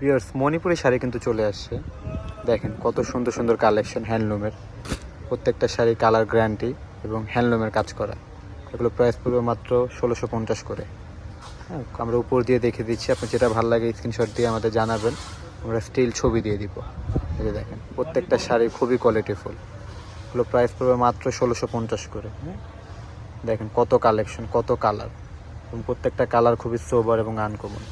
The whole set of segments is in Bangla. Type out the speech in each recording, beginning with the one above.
পিয়ার্স মণিপুরি শাড়ি কিন্তু চলে আসছে। দেখেন কত সুন্দর সুন্দর কালেকশন হ্যান্ডলুমের প্রত্যেকটা শাড়ি কালার গ্যারান্টি এবং হ্যান্ডলুমের কাজ করা। এগুলো প্রাইস পড়বে মাত্র ষোলোশো পঞ্চাশ করে। হ্যাঁ আমরা উপর দিয়ে দেখে দিচ্ছি। আপনি যেটা ভালো লাগে স্ক্রিনশট দিয়ে আমাদের জানাবেন। আমরা স্টিল ছবি দিয়ে দিব। এই দেখেন, প্রত্যেকটা শাড়ি খুবই কোয়ালিটিফুল এগুলো প্রাইস পড়বে মাত্র ষোলোশো পঞ্চাশ করে। হ্যাঁ দেখেন কত কালেকশন কত কালার এবং প্রত্যেকটা কালার খুবই সোবার এবং আনকমন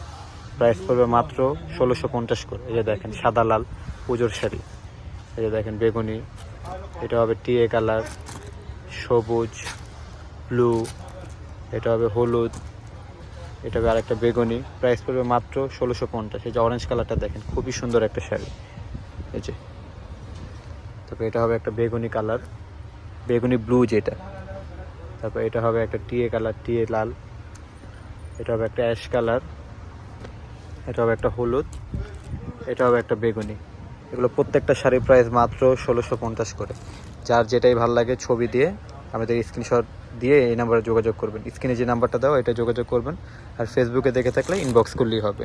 প্রাইস পড়বে মাত্র ষোলোশো পঞ্চাশ করে। এই যে দেখেন, সাদা লাল পুজোর শাড়ি। এই যে দেখেন, বেগুনি। এটা হবে টিএ কালার, সবুজ, ব্লু। এটা হবে হলুদ। এটা হবে আরেকটা বেগুনি। প্রাইস পড়বে মাত্র ষোলোশো পঞ্চাশ। এই যে অরেঞ্জ কালারটা দেখেন, খুবই সুন্দর একটা শাড়ি। এই যে। তারপরে এটা হবে একটা বেগুনি কালার, বেগুনি ব্লু যেটা। তারপর এটা হবে একটা টিএ কালার টিএ লাল। এটা হবে একটা অ্যাশ কালার। এটা হবে একটা হলুদ, এটা হবে একটা বেগুনি। এগুলো প্রত্যেকটা শাড়ির প্রাইস মাত্র ষোলোশো পঞ্চাশ করে। যার যেটাই ভালো লাগে ছবি দিয়ে আমাদের স্ক্রিনশট দিয়ে এই নাম্বারে যোগাযোগ করবেন। স্ক্রিনে যে নাম্বারটা দাও এটা যোগাযোগ করবেন। আর ফেসবুকে দেখে থাকলে ইনবক্স করলেই হবে।